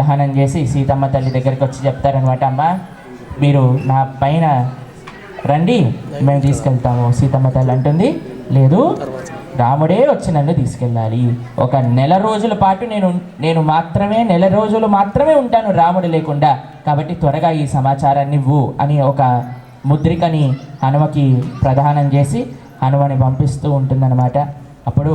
దహనం చేసి సీతమ్మ తల్లి దగ్గరికి వచ్చి చెప్తారనమాట అమ్మ మీరు నా పైన రండి మేము తీసుకెళ్తాము. సీతమ్మ తల్లి అంటుంది లేదు రాముడే వచ్చి నన్ను తీసుకెళ్ళాలి. ఒక నెల రోజుల పాటు నేను నేను మాత్రమే నెల రోజులు మాత్రమే ఉంటాను రాముడు లేకుండా. కాబట్టి త్వరగా ఈ సమాచారాన్ని ఇవ్వు అని ఒక ముద్రికని హనుమకి ప్రదానం చేసి హనుమని పంపిస్తూ ఉంటుందన్నమాట. అప్పుడు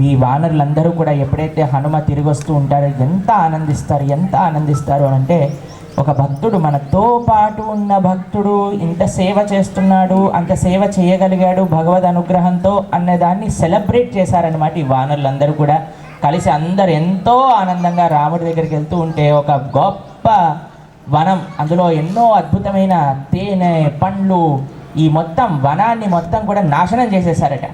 ఈ వానరులందరూ కూడా ఎప్పుడైతే హనుమ తిరిగి వస్తూ ఉంటారో ఎంత ఆనందిస్తారు ఎంత ఆనందిస్తారు అని అంటే ఒక భక్తుడు మనతో పాటు ఉన్న భక్తుడు ఇంత సేవ చేస్తున్నాడు అంత సేవ చేయగలిగాడు భగవద్ అనుగ్రహంతో అన్నదాన్ని సెలబ్రేట్ చేశారనమాట ఈ వానరులందరూ కూడా. కలిసి అందరు ఎంతో ఆనందంగా రాముడి దగ్గరికి వెళ్తూ ఉంటే ఒక గొప్ప వనం అందులో ఎన్నో అద్భుతమైన తేనె పండ్లు ఈ మొత్తం వనాన్ని మొత్తం కూడా నాశనం చేసేసారట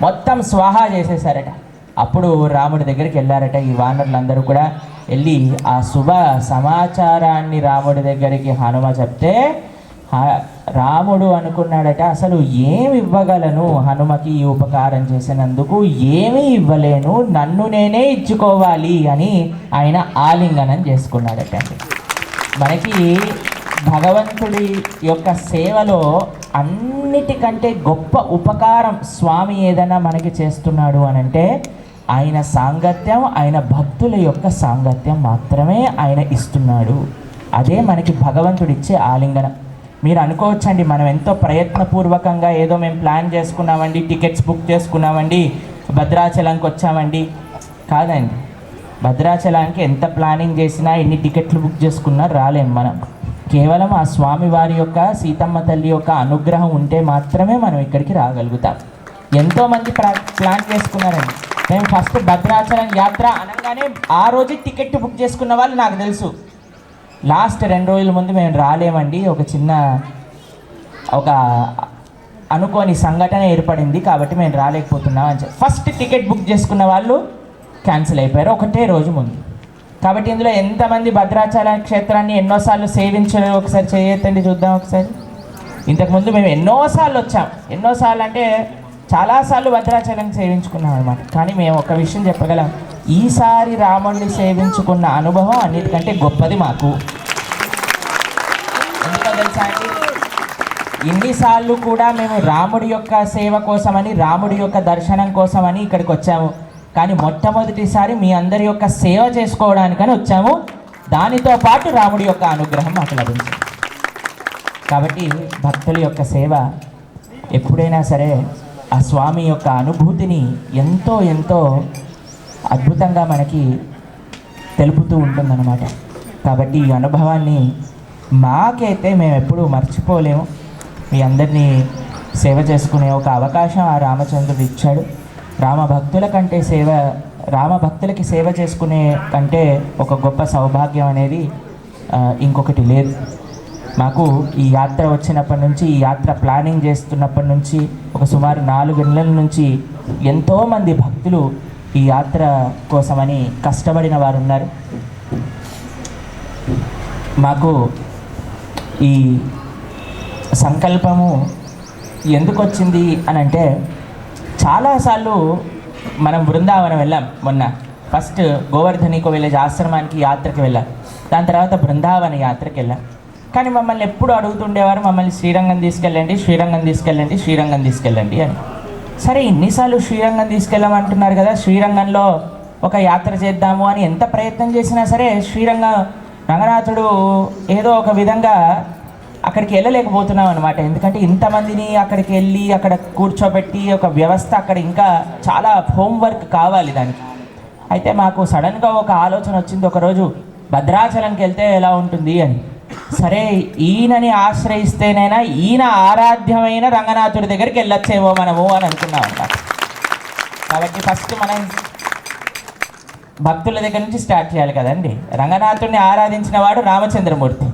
మొత్తం స్వాహా చేసేసారట అప్పుడు రాముడి దగ్గరికి వెళ్ళారట. ఈ వానరులందరూ కూడా వెళ్ళి ఆ శుభ సమాచారాన్ని రాముడి దగ్గరికి హనుమ చెప్తే రాముడు అనుకున్నాడట అసలు ఏమి ఇవ్వగలను హనుమకి ఈ ఉపకారం చేసినందుకు? ఏమీ ఇవ్వలేను నన్ను నేనే ఇచ్చుకోవాలి అని ఆయన ఆలింగనం చేసుకున్నాడట మనకి భగవంతుడి యొక్క సేవలో అన్నిటికంటే గొప్ప ఉపకారం స్వామి ఏదైనా మనకి చేస్తున్నాడు అని అంటే ఆయన సాంగత్యం ఆయన భక్తుల యొక్క సాంగత్యం మాత్రమే ఆయన ఇస్తున్నాడు. అదే మనకి భగవంతుడిచ్చే ఆలింగనం. మీరు అనుకోవచ్చండి మనం ఎంతో ప్రయత్నపూర్వకంగా ఏదో మేము ప్లాన్ చేసుకున్నామండి టికెట్స్ బుక్ చేసుకున్నామండి భద్రాచలంకి వచ్చామండి. కాదండి భద్రాచలానికి ఎంత ప్లానింగ్ చేసినా ఎన్ని టికెట్లు బుక్ చేసుకున్నా రాలేం మనం. కేవలం ఆ స్వామి వారి యొక్క సీతమ్మ తల్లి యొక్క అనుగ్రహం ఉంటే మాత్రమే మనం ఇక్కడికి రాగలుగుతాం. ఎంతోమంది ప్లా ప్లాన్ చేసుకున్నారండి. మేము ఫస్ట్ భద్రాచలం యాత్ర అనగానే ఆ రోజు టికెట్ బుక్ చేసుకున్న వాళ్ళు నాకు తెలుసు. లాస్ట్ రెండు రోజుల ముందు మేము రాలేమండి. ఒక చిన్న ఒక అనుకోని సంఘటన ఏర్పడింది కాబట్టి మేము రాలేకపోతున్నాం అని చెప్పి. ఫస్ట్ టికెట్ బుక్ చేసుకున్న వాళ్ళు క్యాన్సిల్ అయిపోయారు. ఒకటే రోజు ముందు. కాబట్టి ఇందులో ఎంతమంది భద్రాచల క్షేత్రాన్ని ఎన్నోసార్లు సేవించారు ఒకసారి చేయొద్దండి చూద్దాం ఒకసారి. ఇంతకుముందు మేము ఎన్నోసార్లు వచ్చాం. ఎన్నోసార్లు అంటే చాలాసార్లు భద్రాచలం సేవించుకున్నాం అనమాట కానీ మేము ఒక విషయం చెప్పగలం. ఈసారి రాముడిని సేవించుకున్న అనుభవం అన్నిటికంటే గొప్పది మాకు. ఎందుకో తెలుసా అండి? ఇన్నిసార్లు కూడా మేము రాముడి యొక్క సేవ కోసమని రాముడి యొక్క దర్శనం కోసమని ఇక్కడికి వచ్చాము. కానీ మొట్టమొదటిసారి మీ అందరి యొక్క సేవ చేసుకోవడానికని వచ్చాము. దానితో పాటు రాముడి యొక్క అనుగ్రహం మాకు లభించింది. కాబట్టి భక్తుల యొక్క సేవ ఎప్పుడైనా సరే ఆ స్వామి యొక్క అనుభూతిని ఎంతో ఎంతో అద్భుతంగా మనకి తెలుపుతూ ఉంటుందన్నమాట. కాబట్టి ఈ అనుభవాన్ని మాకైతే మేము ఎప్పుడూ మర్చిపోలేము. మీ అందరినీ సేవ చేసుకునే ఒక అవకాశం ఆ రామచంద్రుడు ఇచ్చాడు. రామభక్తుల కంటే సేవ రామ భక్తులకి సేవ చేసుకునే కంటే ఒక గొప్ప సౌభాగ్యం అనేది ఇంకొకటి లేదు. మాకు ఈ యాత్ర వచ్చినప్పటి నుంచి ఈ యాత్ర ప్లానింగ్ చేస్తున్నప్పటి నుంచి ఒక సుమారు నాలుగు నెలల నుంచి ఎంతోమంది భక్తులు ఈ యాత్ర కోసమని కష్టపడిన వారు ఉన్నారు. మాకు ఈ సంకల్పము ఎందుకు వచ్చింది అని అంటే చాలాసార్లు మనం బృందావనం వెళ్ళాం మొన్న. ఫస్ట్ గోవర్ధనికో విలేజ్ ఆశ్రమానికి యాత్రకి వెళ్ళాం. దాని తర్వాత బృందావన యాత్రకి వెళ్ళాం. కానీ మమ్మల్ని ఎప్పుడు అడుగుతుండేవారు మమ్మల్ని శ్రీరంగం తీసుకెళ్ళండి శ్రీరంగం తీసుకెళ్ళండి శ్రీరంగం తీసుకెళ్ళండి అని. సరే ఇన్నిసార్లు శ్రీరంగం తీసుకెళ్ళమంటున్నారు కదా శ్రీరంగంలో ఒక యాత్ర చేద్దాము అని ఎంత ప్రయత్నం చేసినా సరే శ్రీరంగ రంగనాథుడు ఏదో ఒక విధంగా అక్కడికి వెళ్ళలేకపోతున్నాం అనమాట ఎందుకంటే ఇంతమందిని అక్కడికి వెళ్ళి అక్కడ కూర్చోబెట్టి ఒక వ్యవస్థ అక్కడ ఇంకా చాలా హోంవర్క్ కావాలి దానికి. అయితే మాకు సడన్గా ఒక ఆలోచన వచ్చింది. ఒకరోజు భద్రాచలంకి వెళ్తే ఎలా ఉంటుంది అని. సరే ఈయనని ఆశ్రయిస్తేనైనా ఈయన ఆరాధ్యమైన రంగనాథుడి దగ్గరికి వెళ్ళొచ్చేమో మనము అని అనుకున్నాం అన్నమాట. కాబట్టి ఫస్ట్ మనం భక్తుల దగ్గర నుంచి స్టార్ట్ చేయాలి కదండి. రంగనాథుడిని ఆరాధించిన వాడు రామచంద్రమూర్తి.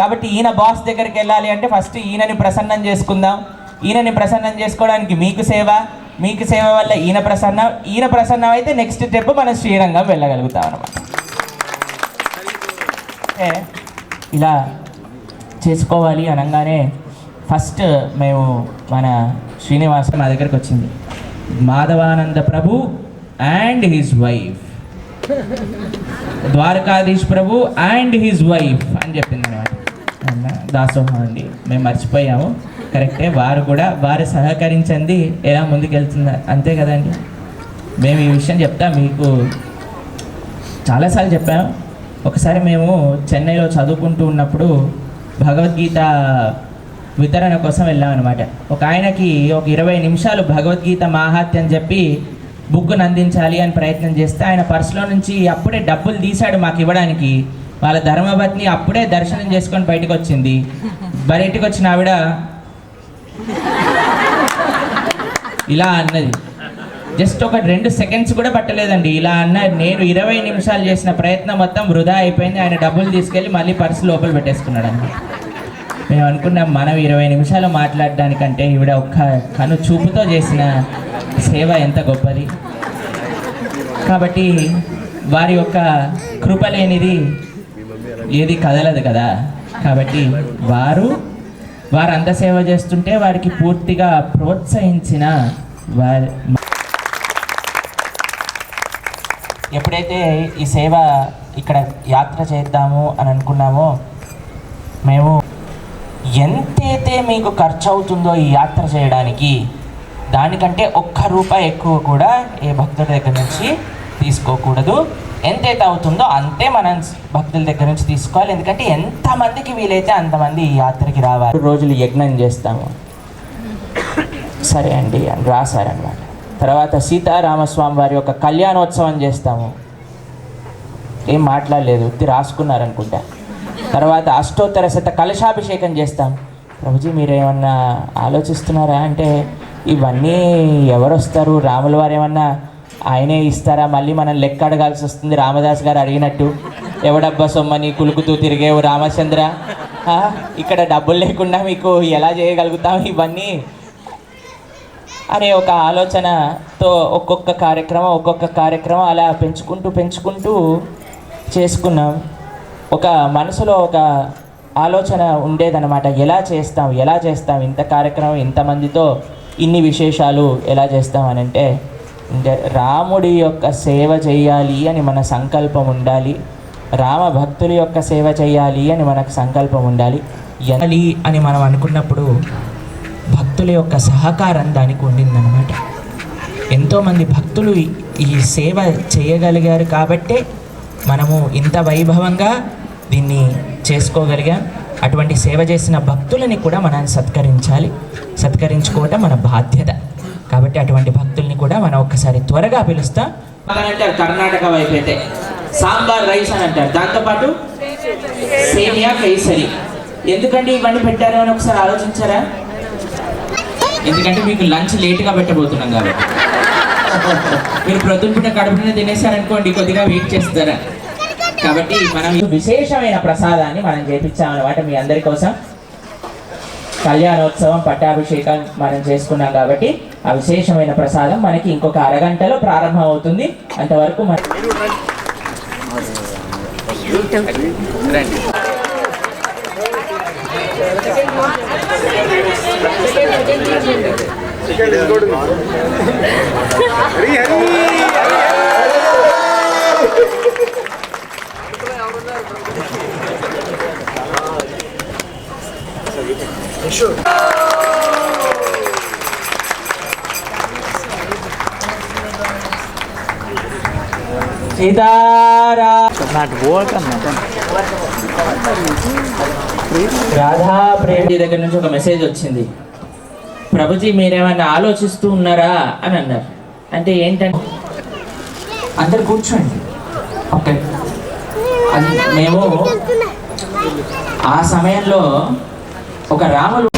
కాబట్టి ఈయన బాస్ దగ్గరికి వెళ్ళాలి అంటే ఫస్ట్ ఈయనని ప్రసన్నం చేసుకుందాం. ఈయనని ప్రసన్నం చేసుకోవడానికి మీకు సేవ మీకు సేవ వల్ల ఈయన ప్రసన్నం ఈయన ప్రసన్నం అయితే నెక్స్ట్ స్టెప్ మనం శ్రీరంగం వెళ్ళగలుగుతాం అనమాట ఇలా చేసుకోవాలి అనగానే ఫస్ట్ మేము మన శ్రీనివాస మా దగ్గరికి వచ్చింది. Madhavananda Prabhu and his wife. Dwarkadhish Prabhu and his wife అని చెప్పింది అనమాట దాసోహం అండి మేము మర్చిపోయాము. కరెక్టే వారు కూడా వారు సహకరించింది ఎలా ముందుకెళ్తుంది అంతే కదండి. మేము ఈ విషయం చెప్తా మీకు చాలాసార్లు చెప్పాము ఒకసారి మేము చెన్నైలో చదువుకుంటూ ఉన్నప్పుడు భగవద్గీత వితరణ కోసం వెళ్ళామన్నమాట. ఒక ఆయనకి ఒక ఇరవై నిమిషాలు భగవద్గీత మాహాత్యం చెప్పి బుక్ను అందించాలి అని ప్రయత్నం చేస్తే ఆయన పర్సులో నుంచి అప్పుడే డబ్బులు తీశాడు మాకు ఇవ్వడానికి. వాళ్ళ ధర్మపత్ని అప్పుడే దర్శనం చేసుకొని బయటకు వచ్చింది బయటకు వచ్చిన ఆవిడ? ఇలా అన్నది. జస్ట్ ఒక రెండు సెకండ్స్ కూడా పట్టలేదండి. ఇలా అన్న నేను ఇరవై నిమిషాలు చేసిన ప్రయత్నం మొత్తం వృధా అయిపోయింది. ఆయన డబ్బులు తీసుకెళ్ళి మళ్ళీ పర్సు లోపల పెట్టేసుకున్నాడు అన్నమాట మేము అనుకున్నాం మనం ఇరవై నిమిషాలు మాట్లాడడానికంటే ఈవిడ ఒక్క కను చూపుతో చేసిన సేవ ఎంత గొప్పది. కాబట్టి వారి యొక్క కృప లేనిది ఏది కదలదు కదా. కాబట్టి వారు వారు అంత సేవ చేస్తుంటే వారికి పూర్తిగా ప్రోత్సహించిన వారి ఎప్పుడైతే ఈ సేవ ఇక్కడ యాత్ర చేద్దాము అని అనుకున్నామో మేము ఎంతైతే మీకు ఖర్చు అవుతుందో ఈ యాత్ర చేయడానికి దానికంటే ఒక్క రూపాయి ఎక్కువ కూడా ఏ భక్తుడి దగ్గర నుంచి తీసుకోకూడదు. ఎంతైతే అవుతుందో అంతే మనం భక్తుల దగ్గర నుంచి తీసుకోవాలి. ఎందుకంటే ఎంతమందికి వీలైతే అంతమంది ఈ యాత్రకి రావాలి. రోజులు యజ్ఞం చేస్తాము. సరే అండి అని రాశారనమాట తర్వాత సీతారామస్వామి వారి యొక్క కళ్యాణోత్సవం చేస్తాము. ఏం మాట్లాడలేదు ఉత్తి రాసుకున్నారనుకుంటా. తర్వాత అష్టోత్తర శత కలశాభిషేకం చేస్తాం. ప్రభుజీ మీరేమన్నా ఆలోచిస్తున్నారా? అంటే ఇవన్నీ ఎవరు వస్తారు రాముల వారు ఏమన్నా ఆయనే ఇస్తారా? మళ్ళీ మనం లెక్క అడగాల్సి వస్తుంది. రామదాస్ గారు అడిగినట్టు. ఎవడబ్బా సొమ్మని కులుకుతూ తిరిగేవు రామచంద్ర? ఇక్కడ డబ్బులు లేకుండా మీకు ఎలా చేయగలుగుతాం ఇవన్నీ? అనే ఒక ఆలోచనతో ఒక్కొక్క కార్యక్రమం ఒక్కొక్క కార్యక్రమం అలా పెంచుకుంటూ పెంచుకుంటూ చేసుకున్నాం. ఒక మనసులో ఒక ఆలోచన ఉండేదన్నమాట. ఎలా చేస్తాం? ఎలా చేస్తాం? ఇంత కార్యక్రమం ఇంతమందితో ఇన్ని విశేషాలు ఎలా చేస్తాం అని అంటే రాముడి యొక్క సేవ చేయాలి అని మన సంకల్పం ఉండాలి. రామ భక్తుల యొక్క సేవ చేయాలి అని మనకు సంకల్పం ఉండాలి. ఎనాలి అని మనం అనుకున్నప్పుడు భక్తుల యొక్క సహకారం దానికి ఉండిందనమాట ఎంతోమంది భక్తులు ఈ- ఈ సేవ చేయగలిగారు కాబట్టే మనము ఇంత వైభవంగా దీన్ని చేసుకోగలిగాం. అటువంటి సేవ చేసిన భక్తులని కూడా మనం సత్కరించాలి. సత్కరించుకోవటం మన బాధ్యత. కాబట్టి అటువంటి భక్తుల్ని కూడా మనం ఒక్కసారి త్వరగా పిలుస్తాం. అంటారు కర్ణాటక వైపు అయితే. సాంబార్ రైస్ అని అంటారు. దాంతోపాటు సేమియా కేసరి. ఎందుకంటే ఇవన్నీ పెట్టారు అని ఒకసారి ఆలోచించారా? ఎందుకంటే మీకు లంచ్ లేట్గా పెట్టబోతున్నాం కాబట్టి. మీరు ప్రొద్దున పూట కడుపున తినేసారనుకోండి కొద్దిగా వెయిట్ చేస్తారా? కాబట్టి మనం విశేషమైన ప్రసాదాన్ని మనం చేపించామన్నమాట మీ అందరి కోసం. కళ్యాణోత్సవం పట్టాభిషేకం మనం చేసుకున్నాం కాబట్టి. ఆ విశేషమైన ప్రసాదం మనకి ఇంకొక అరగంటలో ప్రారంభం అవుతుంది అంతవరకు మన Sure. సీతారా. రాధా ప్రేమ. దగ్గర నుంచి ఒక మెసేజ్ వచ్చింది. ప్రభుజీ మీరేమన్నా ఆలోచిస్తూ ఉన్నారా? అని అన్నారు. అంటే ఏంటంటే అందరు కూర్చోండి. ఓకే. అది మేము ఆ సమయంలో ఒక రాములు